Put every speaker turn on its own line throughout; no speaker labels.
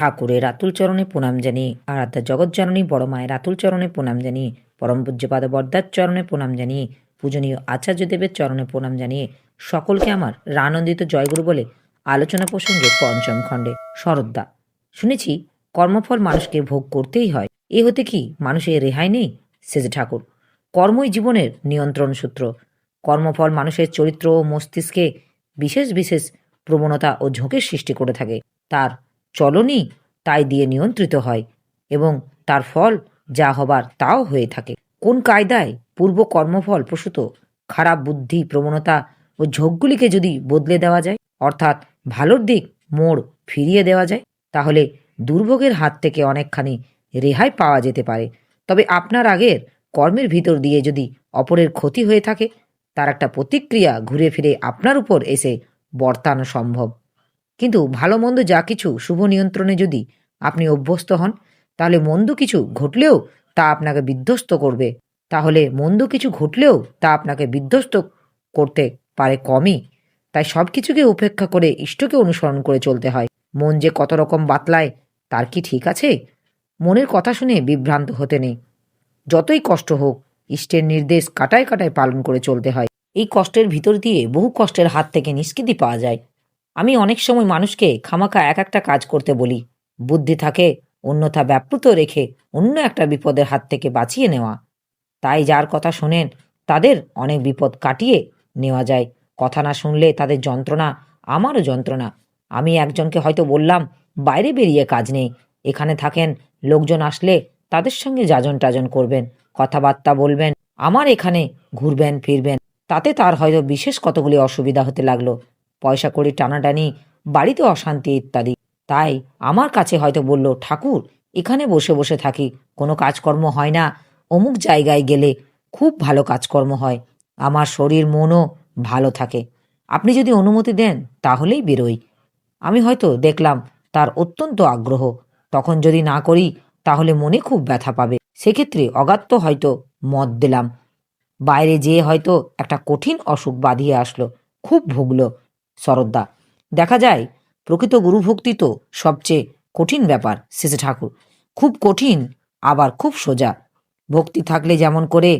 ঠাকুরের রাতুল চরণে প্রণাম জানিয়ে আরাধ্যা জগৎজননী বড় মায়ের রাতুল চরণে প্রণাম জানিয়ে পরম পূজ্যপাদ বর্দার চরণে প্রণাম জানিয়ে পূজনীয় আচার্যদেবের চরণে প্রণাম জানিয়ে সকলকে আমার রানন্দিত জয়গুরু বলে আলোচনা প্রসঙ্গে পঞ্চম খণ্ডে শরদ্দা শুনেছি, কর্মফল মানুষকে ভোগ করতেই হয়। এ হতে কি মানুষের রেহাই নেই? সেজে ঠাকুর, কর্মই জীবনের নিয়ন্ত্রণ সূত্র। কর্মফল মানুষের চরিত্র ও মস্তিষ্কে বিশেষ বিশেষ প্রবণতা ও ঝোঁকের সৃষ্টি করে থাকে। তার চলনই তাই দিয়ে নিয়ন্ত্রিত হয় এবং তার ফল যা হবার তাও হয়ে থাকে। কোন কায়দায় পূর্ব কর্মফল প্রসূত? খারাপ বুদ্ধি, প্রবণতা ও ঝোঁকগুলিকে যদি বদলে দেওয়া যায়, অর্থাৎ ভালোর দিক মোড় ফিরিয়ে দেওয়া যায়, তাহলে দুর্ভোগের হাত থেকে অনেকখানি রেহাই পাওয়া যেতে পারে। তবে আপনার আগের কর্মের ভিতর দিয়ে যদি অপরের ক্ষতি হয়ে থাকে, তার একটা প্রতিক্রিয়া ঘুরে ফিরে আপনার উপর এসে বর্তানো সম্ভব। কিন্তু ভালো মন্দ যা কিছু শুভ নিয়ন্ত্রণে যদি আপনি অভ্যস্ত হন, তাহলে মন্দ কিছু ঘটলেও তা আপনাকে বিধ্বস্ত করবে। তাহলে মন্দ কিছু ঘটলেও তা আপনাকে বিধ্বস্ত করতে পারে কমই। তাই সব কিছুকে উপেক্ষা করে ইষ্টকে অনুসরণ করে চলতে হয়। মন যে কত রকম বাতলায়, তার কি ঠিক আছে? মনের কথা শুনে বিভ্রান্ত হতে নেই। যতই কষ্ট হোক, ইষ্টের নির্দেশ কাটায় কাটায় পালন করে চলতে হয়। এই কষ্টের ভিতর দিয়ে বহু কষ্টের হাত থেকে নিষ্কৃতি পাওয়া যায়। আমি অনেক সময় মানুষকে খামাখা এক একটা কাজ করতে বলি। বুদ্ধি থাকে, অন্যথা ব্যাপ্লুত রেখে অন্য একটা বিপদের হাত থেকে বাঁচিয়ে নেওয়া। তাই যার কথা শোনেন, তাদের অনেক বিপদ কাটিয়ে নেওয়া যায়। কথা না শুনলে তাদের যন্ত্রণা, আমারও যন্ত্রণা। আমি একজনকে হয়তো বললাম, বাইরে বেরিয়ে কাজ নেই। এখানে থাকেন, লোকজন আসলে তাদের সঙ্গে যাজন টাজন করবেন, কথাবার্তা বলবেন, আমার এখানে ঘুরবেন, ফিরবেন। তাতে তার হয়তো বিশেষ কতগুলি অসুবিধা হতে লাগল। পয়সা কড়ি টানাটানি, বাড়িতে অশান্তি ইত্যাদি। তাই আমার কাছে হয়তো বলল, ঠাকুর, এখানে বসে বসে থাকি, কোনো কাজকর্ম হয় না। অমুক জায়গায় গেলে খুব ভালো কাজকর্ম হয়। আমার শরীর, মনও ভালো থাকে। আপনি যদি অনুমতি দেন, তাহলেই বেরোই। আমি হয়তো দেখলাম তার অত্যন্ত আগ্রহ। তখন যদি না করি, তাহলে মনে খুব ব্যথা পাবে। সেক্ষেত্রে অগাত্য হয়তো মত দিলাম। বাইরে যেয়ে হয়তো একটা কঠিন অসুখ বাঁধিয়ে আসলো, খুব ভুগলো। শরদ্দা দেখা যায়, প্রকৃত গুরুভক্তি তো সবচেয়ে কঠিন ব্যাপার শেষে ঠাকুর। খুব কঠিন, আবার খুব সোজা। ভক্তি থাকলে যেমন করে,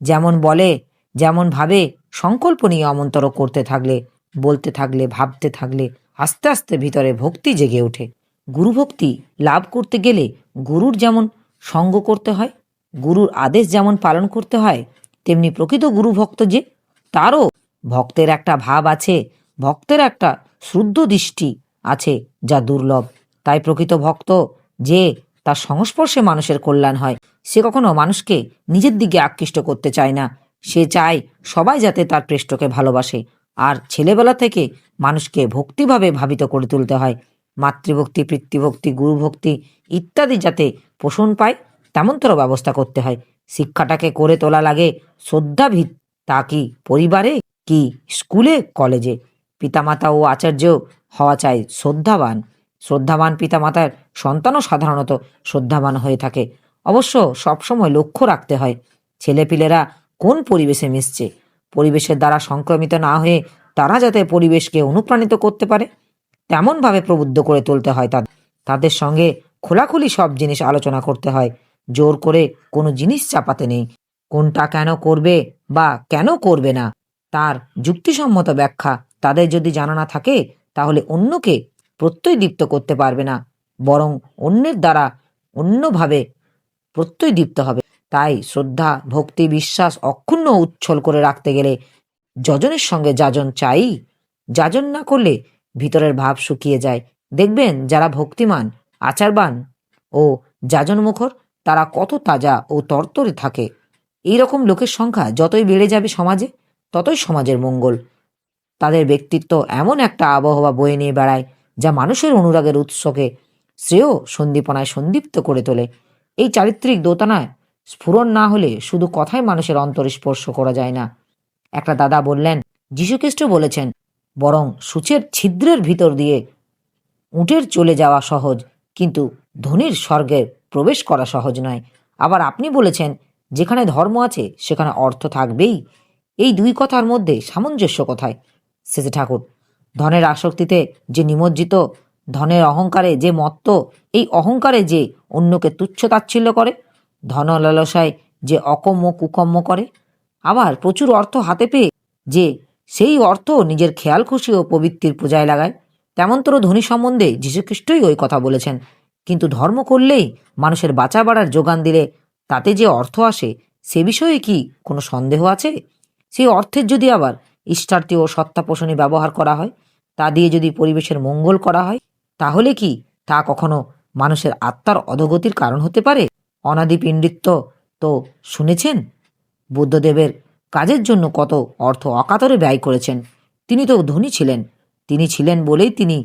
যেমন বলে, যেমন ভাবে, সংকল্প নিয়ে অমন্তর করতে থাকলে, বলতে থাকলে, ভাবতে থাকলে, আস্তে আস্তে ভিতরে ভক্তি জেগে ওঠে। গুরুভক্তি লাভ করতে গেলে গুরুর যেমন সঙ্গ করতে হয়, গুরুর আদেশ যেমন পালন করতে হয়, তেমনি প্রকৃত গুরু ভক্ত যে, তারও ভক্তের একটা ভাব আছে ভক্তের একটা শুদ্ধ দৃষ্টি আছে যা দুর্লভ। তাই প্রকৃত ভক্ত যে তার সংস্পর্শে মানুষের কল্যাণ হয়, সে কখনো মানুষকে নিজের দিকে আকৃষ্ট করতে চায় না। সে চায় সবাই যাতে তার পৃষ্ঠকে ভালোবাসে। আর ছেলেবেলা থেকে মানুষকে ভক্তিভাবে ভাবিত করে তুলতে হয়। মাতৃভক্তি, পিতৃভক্তি, গুরুভক্তি ইত্যাদি যাতে পোষণ পায়, তেমনতর ব্যবস্থা করতে হয়। শিক্ষাটাকে করে তোলা লাগে শ্রদ্ধাভিত তা কি পরিবারে কি স্কুলে, কলেজে পিতামাতা ও আচার্য হওয়া চাই। শ্রদ্ধাবান। শ্রদ্ধাবান পিতামাতার সন্তানও সাধারণত শ্রদ্ধাবান হয়ে থাকে। অবশ্য সবসময় লক্ষ্য রাখতে হয়, ছেলেপিলেরা কোন পরিবেশে মিশছে? পরিবেশের দ্বারা সংক্রমিত না হয়ে তারা যাতে পরিবেশকে অনুপ্রাণিত করতে পারে? তেমনভাবে প্রবুদ্ধ করে তুলতে হয় তাদের। তাদের সঙ্গে খোলাখুলি সব জিনিস আলোচনা করতে হয়। জোর করে কোনো জিনিস চাপাতে নেই। কোনটা কেন করবে বা কেন করবে না? তার যুক্তিসম্মত ব্যাখ্যা তাদের যদি জানা না থাকে, তাহলে অন্যকে প্রত্যয় দীপ্ত করতে পারবে না, বরং অন্যের দ্বারা অন্যভাবে প্রত্যয় দীপ্ত হবে। তাই শ্রদ্ধা, ভক্তি, বিশ্বাস অক্ষুণ্ণ উচ্ছল করে রাখতে গেলে যজনের সঙ্গে যাজন চাই। যাজন না করলে ভিতরের ভাব শুকিয়ে যায়। দেখবেন যারা ভক্তিমান, আচারবান ও যাজনমুখর, তারা কত তাজা ও তরতরে থাকে। এই রকম লোকের সংখ্যা যতই বেড়ে যাবে সমাজে, ততই সমাজের মঙ্গল। তাদের ব্যক্তিত্ব এমন একটা আবহাওয়া বয়ে নিয়ে বেড়ায় যা মানুষের অনুরাগের উৎসকে, শ্রেয় সন্দীপনায় সন্দীপ্ত করে তোলে। এই চারিত্রিক দোতানায় স্ফুরণ না হলে শুধু কথায় মানুষের অন্তর স্পর্শ করা যায় না। একটা দাদা বললেন, যীশুখ্রিস্ট বলেছেন, বরং সূচের ছিদ্রের ভিতর দিয়ে উটের চলে যাওয়া সহজ, কিন্তু ধনির স্বর্গে প্রবেশ করা সহজ নয়। আবার আপনি বলেছেন, যেখানে ধর্ম আছে, সেখানে অর্থ থাকবেই। এই দুই কথার মধ্যে সামঞ্জস্য কোথায়? শেষে ঠাকুর। ধনের আসক্তিতে যে নিমজ্জিত, ধনের অহংকারে যে মত্ত, এই অহংকারে যে অন্যকে তুচ্ছ তাচ্ছিল্য করে ধন লালসায় যে অকম্য কুকম্য করে, আবার প্রচুর অর্থ হাতে পেয়ে যে সেই অর্থ নিজের খেয়াল খুশি ও প্রবৃত্তির পূজায় লাগায়, তেমনতর ধনী সম্বন্ধে যীশুখ্রিস্টই ওই কথা বলেছেন। কিন্তু ধর্ম করলেই মানুষের বাঁচা বাড়ার যোগান দিলে তাতে যে অর্থ আসে, সে বিষয়ে কি কোনো সন্দেহ আছে? সেই অর্থের যদি আবার ইষ্টার্থী ও সত্তা পোষণে ব্যবহার করা হয়। তা দিয়ে যদি পরিবেশের মঙ্গল করা হয়, তাহলে কি? তা কখনো মানুষের আত্মার অধগতির কারণ হতে পারে? অনাদি পিণ্ডিত্ব তো শুনেছেন? বুদ্ধদেবের কাজের জন্য কত অর্থ অকাতরে ব্যয় করেছেন। তিনি তো ধনী ছিলেন। তিনি ছিলেন বলেই তিনি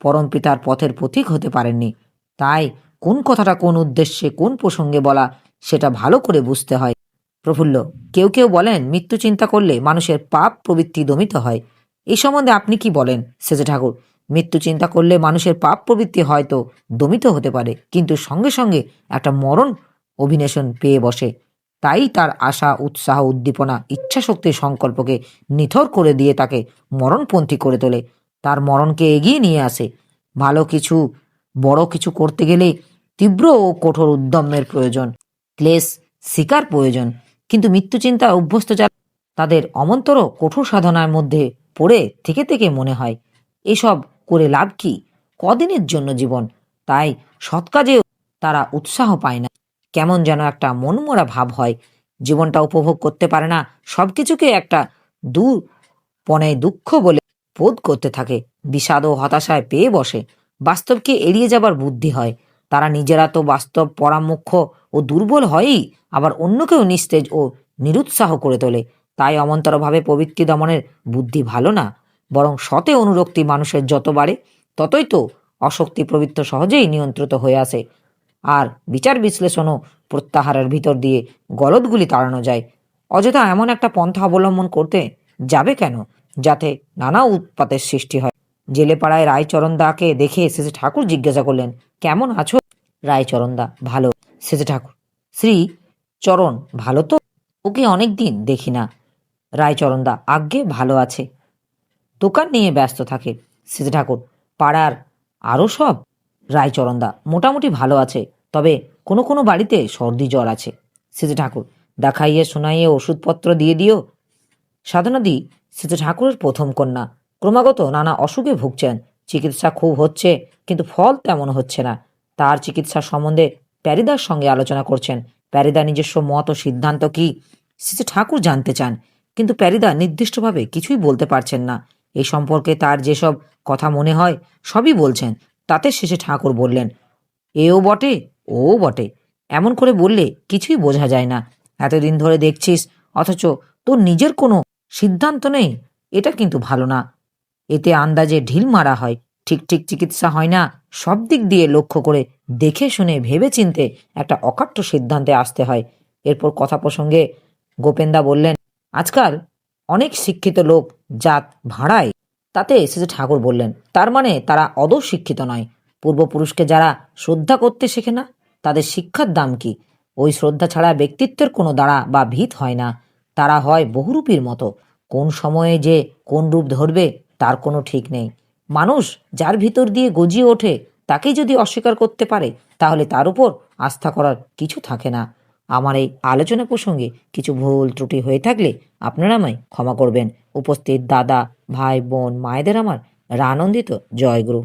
পরমপিতার পথের পথিক হতে পারেননি। তাই কোন কথাটা কোন উদ্দেশ্যে কোন প্রসঙ্গে বলা সেটা ভালো করে বুঝতে হয়। প্রফুল্ল, কেউ কেউ বলেন মৃত্যু চিন্তা করলে মানুষের পাপ প্রবৃত্তি দমিত হয়। এই সম্বন্ধে আপনি কি বলেন, সেজে ঠাকুর? মৃত্যু চিন্তা করলে মানুষের পাপ প্রবৃত্তি হয়তো দমিত হতে পারে, কিন্তু সঙ্গে সঙ্গে একটা মরণ অভিনেশন পেয়ে বসে। তাই তার আশা, উৎসাহ, উদ্দীপনা ইচ্ছাশক্তির সংকল্পকে নিথর করে দিয়ে তাকে মরণপন্থী করে তোলে। তার মরণকে এগিয়ে নিয়ে আসে। ভালো কিছু, বড় কিছু করতে গেলে তীব্র ও কঠোর উদ্যমের প্রয়োজন, ক্লেশ, শিকার প্রয়োজন। কিন্তু মৃত্যু চিন্তা অভ্যস্ত যারা, তাদের অমন্তর কঠোর সাধনার মধ্যে পড়ে থেকে থেকে মনে হয়, এসব করে লাভ কি? কদিনের জন্য জীবন? তাই সৎ কাজে তারা উৎসাহ পায় না। কেমন যেন একটা মনমরা ভাব হয়। জীবনটা উপভোগ করতে পারে না, সবকিছুকে একটা দূর পনায় দুঃখ বলে বোধ করতে থাকে। বিষাদ ও হতাশায় পেয়ে বসে। বাস্তবকে এড়িয়ে যাবার বুদ্ধি হয়। তারা নিজেরা তো বাস্তব পরামুখ্য ও দুর্বল হয়ই, আবার অন্যকেও নিস্তেজ ও নিরুৎসাহ করে তোলে। তাই অমন্তরভাবে প্রবৃত্তি দমনের বুদ্ধি ভালো না, বরং সতে অনুরক্তি মানুষের যত বাড়ে, ততই তো অশক্তি প্রবৃত্ত সহজেই নিয়ন্ত্রিত হয়ে আসে। আর বিচার বিশ্লেষণও প্রত্যাহারের ভিতর দিয়ে গলদগুলি তাড়ানো যায়। অযথা এমন একটা পন্থা অবলম্বন করতে যাবে কেন, যাতে নানা উৎপাতের সৃষ্টি হয়? জেলেপাড়ায় রায়চরণদাকে দেখে শেষে ঠাকুর জিজ্ঞাসা করলেন, কেমন আছো? রায়চরণদা ভালো। শেষে ঠাকুর, শ্রী চরণ, ভালো তো? ওকে অনেক দিন দেখি না। রায়চরণদা আজ্ঞে, ভালো আছে। দোকান নিয়ে ব্যস্ত থাকে। শেষে ঠাকুর, পাড়ার আরও সব? রায়চরণদা মোটামুটি ভালো আছে, তবে কোনো কোনো বাড়িতে সর্দি জ্বর আছে। শেষে ঠাকুর, দেখাইয়ে, শোনাইয়ে ওষুধপত্র দিয়ে দিও। সাধনাদি, শেষে ঠাকুরের প্রথম কন্যা ক্রমাগত নানা অসুখে ভুগছেন। চিকিৎসা খুব হচ্ছে, কিন্তু ফল তেমন হচ্ছে না। তার চিকিৎসা সম্বন্ধে প্যারিদার সঙ্গে আলোচনা করছেন। প্যারিদা নিজস্ব মত ও সিদ্ধান্ত কি শেষে ঠাকুর জানতে চান। কিন্তু প্যারিদা নির্দিষ্টভাবে কিছুই বলতে পারছেন না। এই সম্পর্কে তার যেসব কথা মনে হয়, সবই বলছেন। তাতে শেষে ঠাকুর বললেন, এও বটে, ও বটে। এমন করে বললে কিছুই বোঝা যায় না। এতদিন ধরে দেখছিস, অথচ তোর নিজের কোনো সিদ্ধান্ত নেই। এটা কিন্তু ভালো না। এতে আন্দাজে ঢিল মারা হয়। ঠিক ঠিক চিকিৎসা হয় না। সব দিক দিয়ে লক্ষ্য করে দেখে শুনে ভেবে চিনতে একটা অকাট্য সিদ্ধান্তে আসতে হয়। এরপর কথা প্রসঙ্গে গোপেন্দা বললেন, আজকাল অনেক শিক্ষিত লোক জাত ভাড়ায়। তাতে এসেছে ঠাকুর বললেন, তার মানে তারা অদর শিক্ষিত নয়। পূর্বপুরুষকে যারা শ্রদ্ধা করতে শেখে না, তাদের শিক্ষার দাম কি? ওই শ্রদ্ধা ছাড়া ব্যক্তিত্বের কোনো দাঁড়া বা ভিত হয় না। তারা হয় বহুরূপীর মতো। কোন সময়ে যে কোন রূপ ধরবে তার কোনো ঠিক নেই। মানুষ যার ভিতর দিয়ে গজিয়ে ওঠে, তাকেই যদি অস্বীকার করতে পারে, তাহলে তার উপর আস্থা করার কিছু থাকে না। আমার এই আলোচনা প্রসঙ্গে কিছু ভুল ত্রুটি হয়ে থাকলে আপনারা আমায় ক্ষমা করবেন। উপস্থিত দাদা, ভাই, বোন, মায়েদের আমার রানন্দিত জয়গুরু।